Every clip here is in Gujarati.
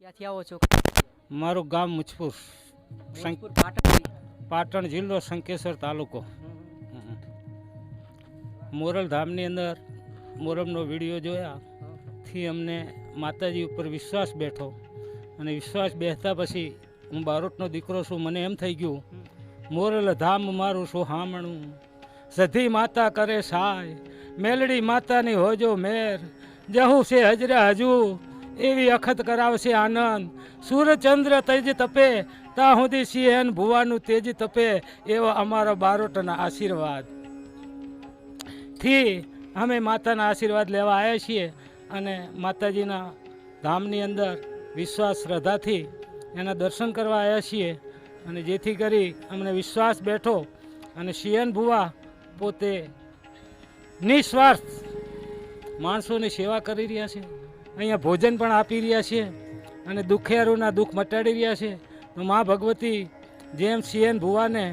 ક્યાંથી આવો છો? મારું ગામ મુજપુર પાટણ જિલ્લો. શંકેશ્વર તાલુકો. મોરલ ધામની અંદર મોરમનો વીડિયો જોયા. થી અમને માતાજી ઉપર વિશ્વાસ બેઠો. અને વિશ્વાસ બેસતા પછી હું બારોટનો દીકરો છું મને એમ થઈ ગયું મોરલ ધામ મારું શું હામણું. સધી માતા કરે સાય. મેલડી માતાની હોજો મેર. જહું છે હજરા હજુ. એવી અખત કરાવશે આનંદ. સૂર્યચંદ્ર તેજ તપે ત્યાં સુધી સિંહન ભુવાનું તેજ તપે, એવો અમારા બારોટના આશીર્વાદ. થી અમે માતાના આશીર્વાદ લેવા આવ્યા છીએ અને માતાજીના ધામની અંદર વિશ્વાસ શ્રદ્ધાથી એના દર્શન કરવા આવ્યા છીએ અને જેથી કરી અમને વિશ્વાસ બેઠો અને શિયન ભુવા પોતે નિસ્વાર્થ માણસોની સેવા કરી રહ્યા છે. અહીંયા ભોજન પણ આપી રહ્યા છે અને દુખિયારોના દુઃખ મટાડી રહ્યા છે. તો મા ભગવતી જેમ સીએન ભુવાને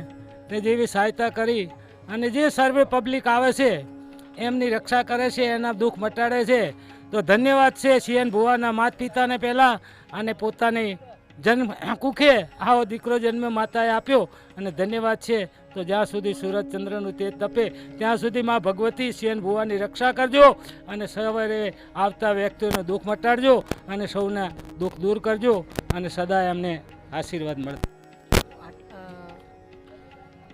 તે જેવી સહાયતા કરી અને જે સર્વે પબ્લિક આવે છે, એમની રક્ષા કરે છે, એના દુઃખ મટાડે છે. તો ધન્યવાદ છે સીએન ભુવાના માત પિતાને પહેલાં અને પોતાની જન્મ કુખે આવો દીકરો જન્મ માતાએ આપ્યો અને ધન્યવાદ છે. તો જ્યાં સુધી સૂરજચંદ્રનું તેજ તપે ત્યાં સુધી માં ભગવતી શિયન ભુવાની રક્ષા કરજો અને સવારે આવતા વ્યક્તિઓનું દુઃખ મટાડજો અને સૌના દુઃખ દૂર કરજો અને સદા એમને આશીર્વાદ મળે.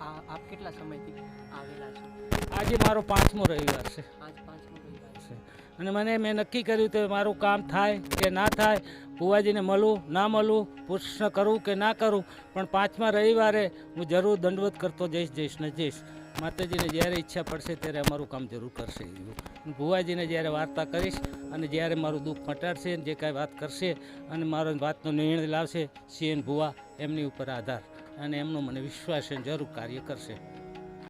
આપ કેટલા સમયથી આવેલા છો? આજે મારો પાંચમો રવિવાર છે. આજ પાંચમો રવિવાર છે. અને મને મેં નક્કી કર્યું કે મારું કામ થાય કે ના થાય, ભુવાજીને મળું, ના મળું, પ્રશ્ન કરું કે ના કરું, પણ પાંચમા રવિવારે હું જરૂર દંડવત કરતો જઈશ જઈશ ને જઈશ. માતાજીને જ્યારે ઈચ્છા પડશે ત્યારે અમારું કામ જરૂર કરશે. હું ભુવાજીને જ્યારે વાર્તા કરીશ અને જ્યારે મારું દુઃખ મટાડશે જે કાંઈ વાત કરશે અને મારો વાતનો નિર્ણય લાવશે સીએન ભુવા એમની ઉપર આધાર અને એમનો મને વિશ્વાસ છે જરૂર કાર્ય કરશે.